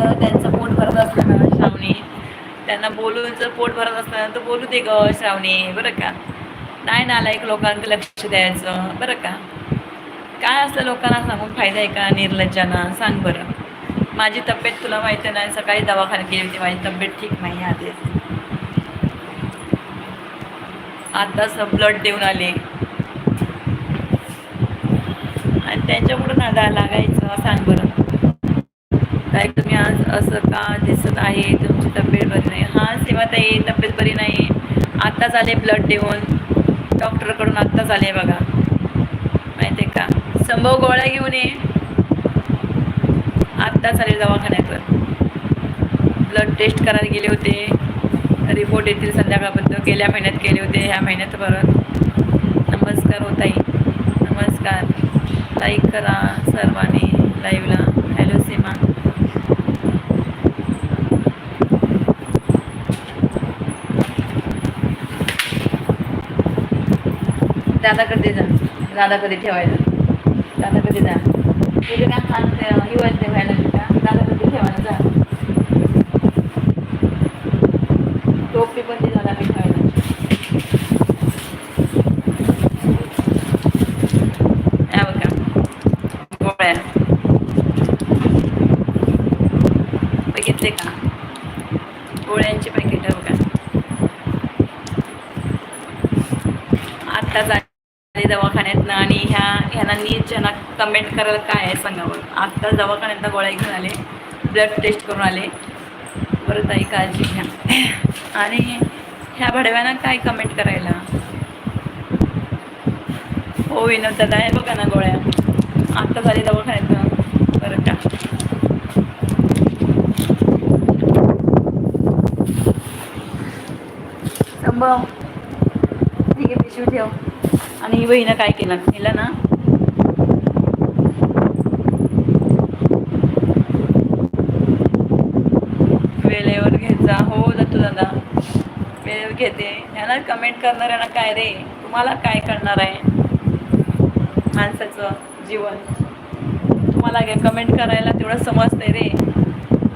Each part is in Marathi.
असलं त्यांचं पोट भरत असतं श्रावणी. त्यांना बोलून जर पोट भरत असताना तर बोलू दे ग श्रावणी बरं का? नाही नालायक लोकांचं लक्ष द्यायचं बरं का? काय असं लोकांना सांगून फायदा आहे का निर्लज्जाना? सांग बरं. माझी तब्येत तुला माहिती नाही सकाळी दवाखान्यात गेली होती माझी तब्येत ठीक नाही आधीच आता असं ब्लड देऊन आले. आणि त्यांच्यामुळे नादा लागायचं सांग बरं. ताई तुम्ही आज असं का दिसत आहे तुमची तब्येत बरी नाही. हां ताई तब्येत बरी नाही. आत्ताच आले ब्लड देऊन. डॉक्टरकडून आत्ताच आले बघा. माहिती आहे का? संभव गोळ्या घेऊन ये. आत्ताच आले दवाखान्यात ब्लड टेस्ट करायला गेले होते. रिपोर्ट येतील संध्याकाळपर्यंत. गेल्या महिन्यात केले होते ह्या महिन्यात परत. नमस्कार हो ताई. नमस्कार. लाईक करा सर्वांनी लाईव्हला हॅलो सीमा दादा कधी जा दादा कधी ठेवायला? दादा कधी जा तुझे काय हात ही वरती का? दादा कधी ठेवायला जा टोपी पण ती दादा ठेवायला या बघा. गोळ्या. बघितले का? गोळ्यांची पॅकेट बघा. आत्ताच आले दवाखान्यातनं आणि ह्या ह्यांना नीट ज्यांना कमेंट करायला काय आहे सांगा आत्ता दवाखान्यात दवाखान्यातनं गोळ्या घेऊन आले ब्लड टेस्ट करून आले. बरं ताई काळजी घ्या. आणि ह्या भडव्यांना काय कमेंट करायला? हो विनोद दादा आहे बघा ना गोळ्या. आत्ता आले दवाखान्यातनं. बरं का. संभव ठीक आहे पिशवी ठेव. आणि ही बहिणं काय केलं? हिला ना? वेळेवर घेत जा हो जातो दादा. वेळेवर घेते. ह्याला कमेंट करणाऱ्यांना काय रे? तुम्हाला काय करणार आहे? माणसाचं जीवन. तुम्हाला कमेंट करायला तेवढं समजतंय रे.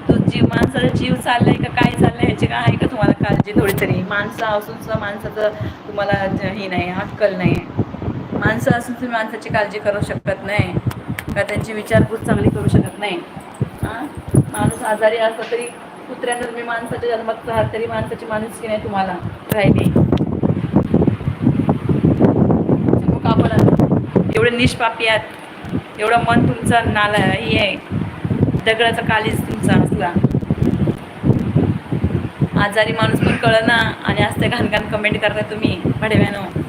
तो जीव माणसाचा जीव चाललाय का काय चाललंय ह्याची काय आहे का तुम्हाला काळजी थोडी तरी? माणसं असून सुद्धा माणसाचं तुम्हाला हे नाही अक्कल नाही. माणसं असून तुम्ही माणसाची काळजी करू शकत नाही. का त्यांची विचारपूस चांगली करू शकत नाही? माणूस आजारी असला तरी कुत्र्यानं तुम्ही माणसाच्या जन्मात आहात तरी माणसाची माणुसकी नाही तुम्हाला राहिली. आपण एवढे निष्पापी आहात. एवढं मन तुमचं नाला हे आहे. दगडाचा कालीच तुमचा असला आजारी माणूस पण कळलं ना आणि असते घाण घाण कमेंट करताय तुम्ही भडव्यानं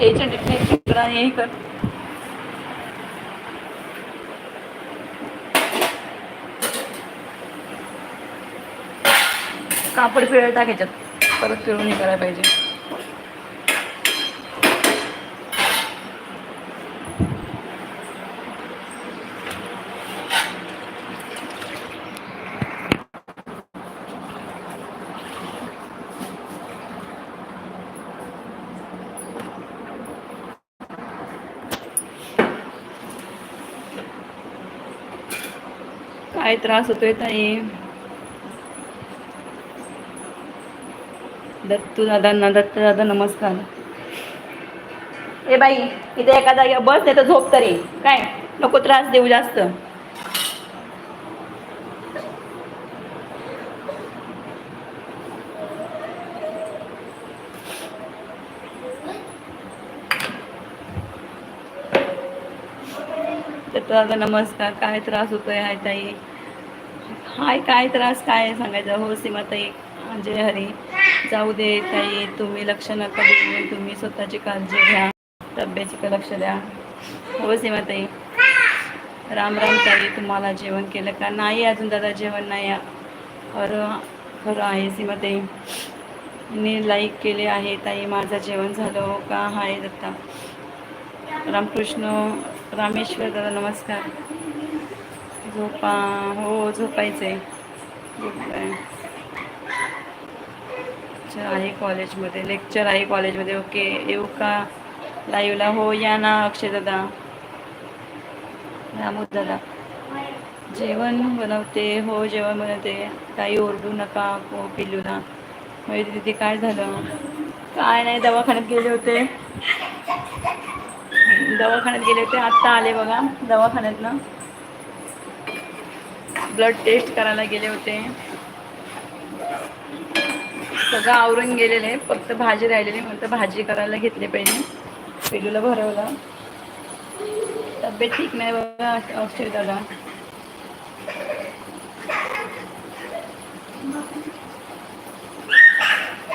एजंट हे कर. वेळ टाकायच्यात. परत फिरून करायला पाहिजे. काय त्रास होतोय ताई? दत्तू दादांना दत्त दादा नमस्कार. ए बाई इथे एका जागी बस नाही तर झोप तरी. काय? नको त्रास देऊ जास्त. दादा नमस्कार. काय त्रास होतोय हाय ताई? हाय काय त्रास काय सांगायचं? हो सीमाताई जय हरी. जाऊ दे ताई तुम्ही लक्ष नका देऊ तुम्ही स्वतःची काळजी घ्या तब्येतीकडे लक्ष द्या. हो सीमाताई. राम राम ताई तुम्हाला जेवण केलं का? नाही अजून दादा जेवण नाही खरं खरं आहे सीमा ताई मी लाईक केले आहे ताई माझं जेवण झालं हो का? हाय दत्ता. रामकृष्ण रामेश्वर दादा नमस्कार. झोपा हो झोपायचंय. आहे लेक्चर आहे कॉलेजमध्ये लेक्चर आहे कॉलेजमध्ये ओके येऊ का लाईव्हला हो या ना अक्षय दादा. रामोद दादा. जेवण बनवते. हो जेवण बनवते. काही ओरडू नका हो पिल्लू ना. म्हणजे तिथे काय झालं? काय नाही दवाखान्यात गेले होते. दवाखान्यात गेले होते. आत्ता आले बघा दवाखान्यात ना ब्लड टेस्ट करायला गेले होते. सगळं आवरून गेलेले. फक्त भाजी राहिलेली. म्हणतं भाजी करायला घेतली पहिले. पेलूला भरवलं. तब्येत ठीक नाही बघा अक्षय दादा.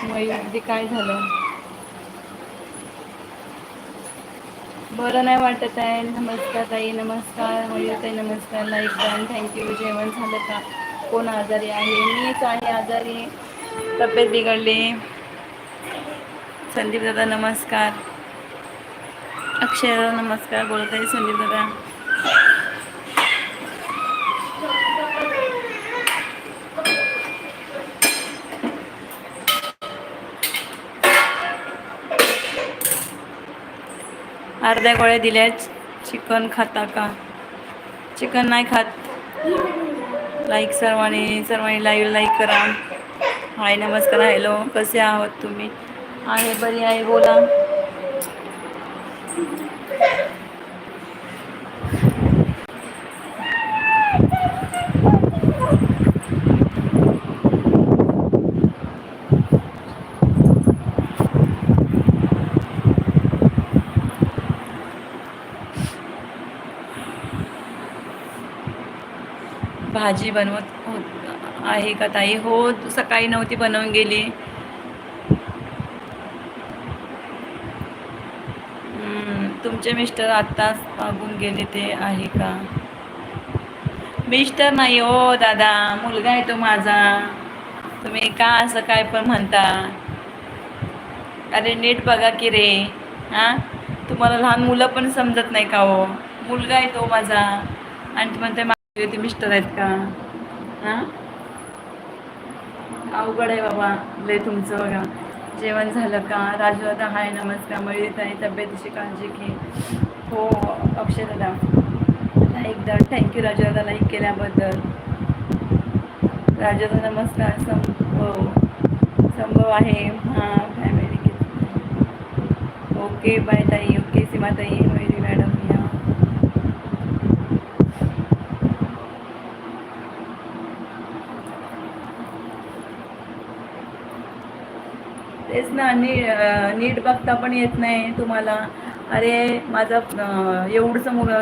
मयूर काय झालं? बरं नाही वाटत आहे. नमस्कार ताई नमस्कार. मयूर ताई नमस्कार. Like done thank you. जेवण झालं का? कोण आजारी आहे? मीच आहे आजारी. तब्येत बिघडली. संदीप दादा नमस्कार. अक्षय नमस्कार. बोलत आहे संदीप दादा. अर्ध्या गोळ्या दिल्या. चिकन खाता का? चिकन नाही खात. लाईक सर्वांनी सर्वांनी लाईव्ह लाईक करा. हाय नमस्कार हॅलो कसे आहोत तुम्ही? आहे बरी आहे बोला. भाजी बनवत आहे का ताई? हो सकाळी नव्हती बनवून गेली. तुमचे मिस्टर आत्ताच मागून गेले ते आहे का? मिस्टर नाही हो दादा. मुलगा आहे तो माझा. तुम्ही का असं काय पण म्हणता? अरे नीट बघा की रे. हां? तुम्हाला लहान मुलं पण समजत नाही का हो? मुलगा आहे तो माझा. आणि ते म्हणते माझे ते मिस्टर आहेत का? हां? अवघड आहे बाबा लय तुमचं बघा. जेवण झालं का? राजू आता हाय नमस्कार. मयुरीत आहे तब्येतीची काळजी घे. हो अक्षय दादा. एकदा थँक्यू राजू दादा लाईक केल्याबद्दल. राजू दादा नमस्कार. संभव हो. संभव आहे. हां फॅमिली ओके बाय ताई. ओके सीमा ताई मॅडम या तेच ना नी नीट बघता पण येत नाही तुम्हाला. अरे माझा एवढंसं मुलगा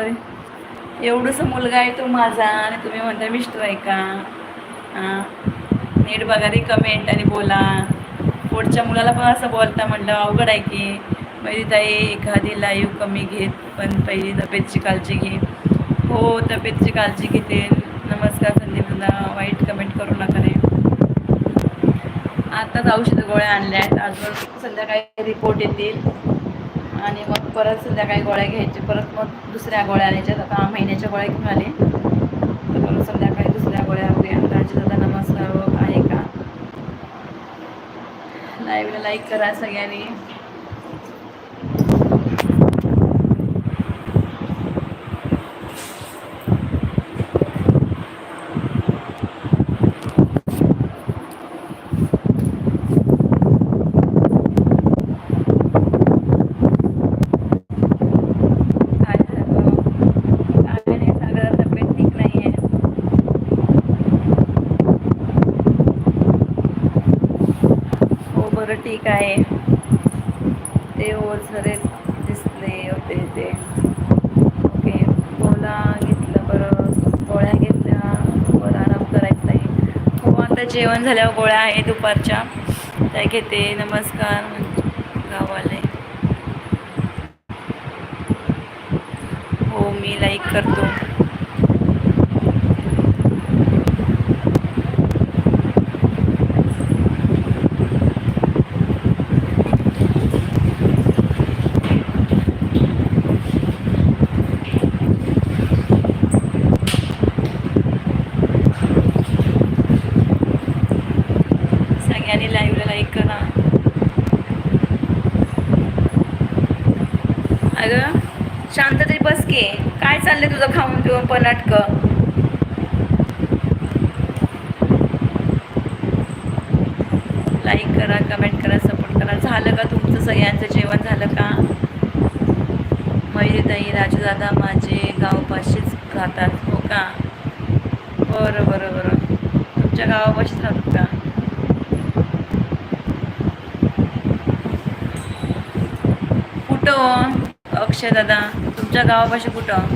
एवढंसं मुलगा आहे तो माझा आणि तुम्ही म्हणता मिस्टर आहे का? हां. नीट बघा रे कमेंट आणि बोला. पुढच्या मुलाला पण असं बोलता म्हटलं अवघड आहे की. माझी ताई एखादी लाईव्ह कमी घेत पण पहिली तब्येतची काळजी घे. हो तब्येतची काळजी घेते. नमस्कार संदीप वाईट कमेंट करू नका रे. आत्ताच औषध गोळ्या आणल्या आहेत. अजून संध्याकाळी रिपोर्ट येतील. आणि मग परत संध्याकाळी गोळ्या घ्यायच्या परत मग दुसऱ्या गोळ्या आणायच्या. आता महिन्याच्या गोळ्या घेऊन आले. तर परत संध्याकाळी दुसऱ्या गोळ्या वगैरे राजू दादा नमस्कार हो, आहे का? लाईव्हला लाईक करा सगळ्यांनी काय झालं काय नाही सागर तब्येत ठीक नाही आहे सगळं बरं ठीक आहे. ते ओझरे दिसले होते ते. ओके बोला घेतलं बरं. गोळ्या घेतल्या. वर आराम करायचा आहे. हो आता जेवण झाल्यावर गोळ्या आहे दुपारच्या. त्या घेते. नमस्कार गावाले. हो मी लाईक करतो सगळ्यांनी लाईव्हला लाईक करा अगं शांत तरी बस की काय चाललंय तुझं खाऊन पिऊन पण लाईक करा कमेंट करा सपोर्ट करा. झालं का तुमचं सगळ्यांचं जेवण? झालं का? मयुरीताई राजूदादा माझे गावपाशीच राहतात हो का? बरं बरं बरं. तुमच्या गावापाशीच राहतात का? कुठं हो? अक्षय दादा तुमच्या गावापाशी कुठं?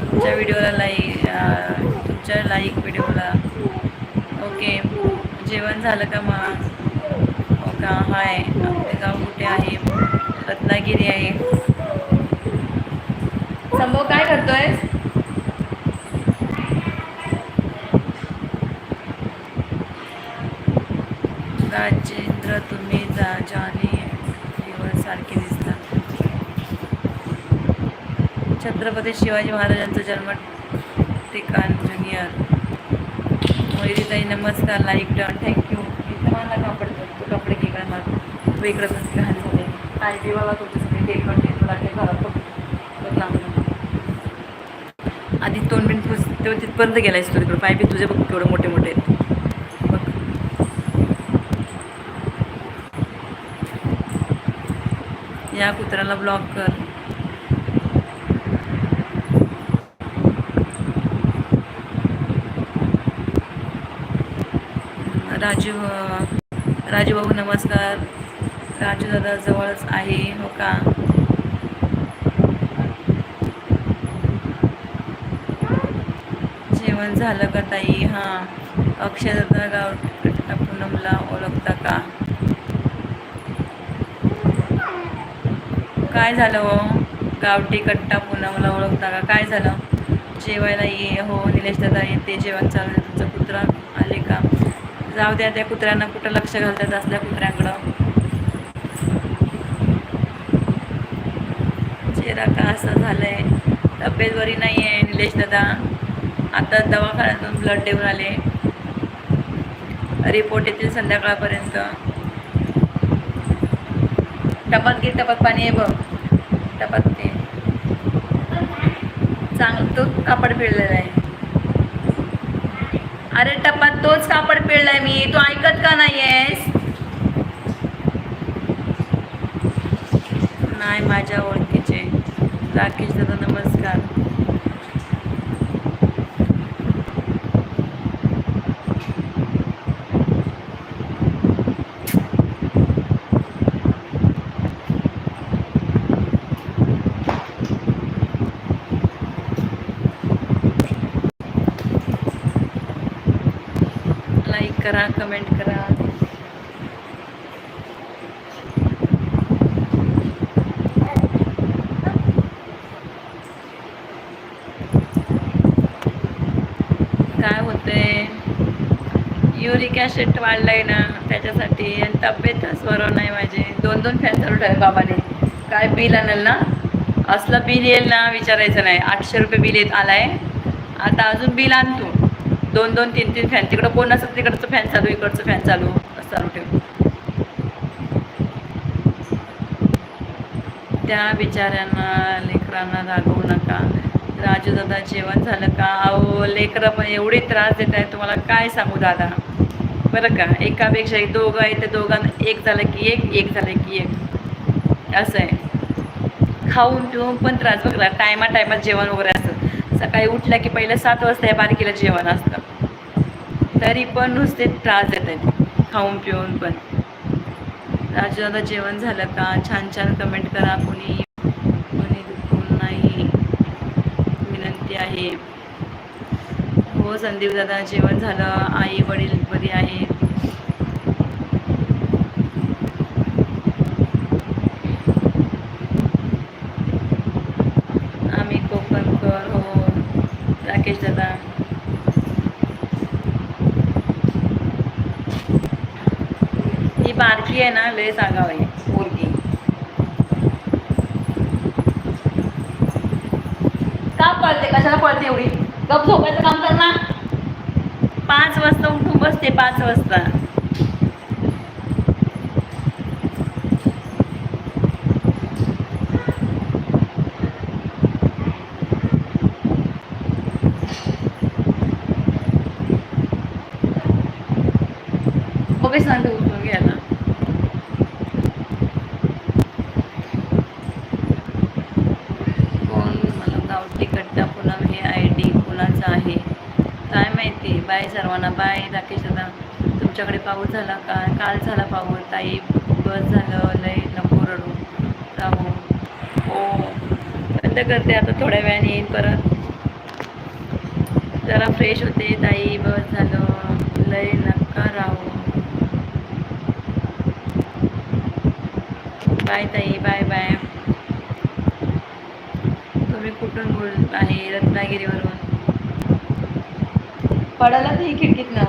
तुमच्या व्हिडिओला लाईक तुमच्या लाईक व्हिडिओला. ओके जेवण झालं का मग? हो का? हाय. आपले गाव कुठे आहे? रत्नागिरी आहे. संभव काय करतोय छत्रपती शिवाजी महाराजांचं जन्म ठिकाण ज्युनियर. मयुरीताई नमस्कार लाईक डन थँक्यू इथं मला कापड तू कपडे की करणार इकडं कसं घाण झाले काय देवाला तुमचं सगळे? टेकट टेकट लागले घरात बघ. लागलं आधी दोन मिनिट पुस तेव्हा तिथपर्यंत गेलायस तू तिकडं. पाय बी तुझे बघ केवढे मोठे मोठे आहेत. बघ. या कुत्र्याला ब्लॉक कर. राजू राजू भाऊ नमस्कार. राजू दादा जवळच आहे हो का? जेवण झालं का ताई? हां. अक्षय दादा गाव पूनमला ओळखता का? काय झालं हो? गावठी कट्टा पूनमला ओळखता का? काय झालं? जेवायला ये हो निलेश दादा येते. जेवण चालू तुमचा कुत्रा आले का? जाऊ द्या त्या कुत्र्यांना कुठं लक्ष घालतात असल्या कुत्र्यांकडं. चेहरा का असा झालाय? तब्येत बरी नाही आहे निलेश दादा. आता दवाखान्यातून ब्लड देऊन आले. रिपोर्ट येतील संध्याकाळपर्यंत. टपात घे टपात पाणी आहे बघ. टपात ते चांगलं तो कापड फिरलेला आहे. अरे टपात तोच कापड पिळलाय मी. तू ऐकत का नाही आहेस नाही माझ्या ओळखीचे. राकेश दादा नमस्कार लाईक करा कमेंट करा. काय होते युरिक ॲसिड वाढलाय ना त्याच्यासाठी आणि तब्येतच बरोबर नाही माझी. दोन दोन फॅन चालू ठेवले बाबाने. काय बिल आणल ना? असलं बिल येईल ना विचारायचं नाही. आठशे रुपये बिल येत आलाय. आता अजून बिल आणतो दोन दोन तीन तीन फॅन तिकडं कोण असं तिकडचं फॅन चालू इकडचं फॅन चालू. असं चालू ठेव. त्या बिचाऱ्यांना लेकरांना रागवू नका. राजू दादा जेवण झालं का? अहो लेकरं पण एवढे त्रास देत आहे तुम्हाला काय सांगू दादा? बरं का? एकापेक्षा एक दोघं आहे ते दोघांना एक झालं की एक एक झालं की एक. असं आहे. खाऊन पिऊन पण त्रास बघला टायमा टायमात जेवण वगैरे असतं. सकाळी उठलं की पहिलं सात वाजता या बारकीला जेवण असतं. तरी पण नुसते त्रास देत आहेत. खाऊन पिऊन पण. राजू दादा जेवण झालं का? छान छान कमेंट करा. कोणी कोणी दुखून नाही. विनंती आहे. हो संदीप दादा जेवण झालं. आई वडील बरी आहेत. आम्ही कोकणकर हो. राकेश दादा. ही बारकी आहे ना लय जागा आहे पोरगी. का पळते? कशाला पळते एवढी? गप झोपायचं काम कर ना. पाच वाजता उठून बसते पाच वाजता. उठून घ्यायला कोण मला गावठी कट्टा पुनम हे आय डी कुणाचं आहे काय माहिती बाय सर्वांना बाय. राकेश दादा तुमच्याकडे पाऊस झाला का? काल झाला पाऊस. ताई बस झालं. लय नको रडू. राहू हो. बंद करते आता थोड्या वेळाने येईन परत. जरा फ्रेश होते. ताई बस झालं. लय नका राहू. बाय ताई बाय बाय. तुम्ही कुठून बोल आहे? रत्नागिरीवरून. पडायला नाही खिडकीत ना.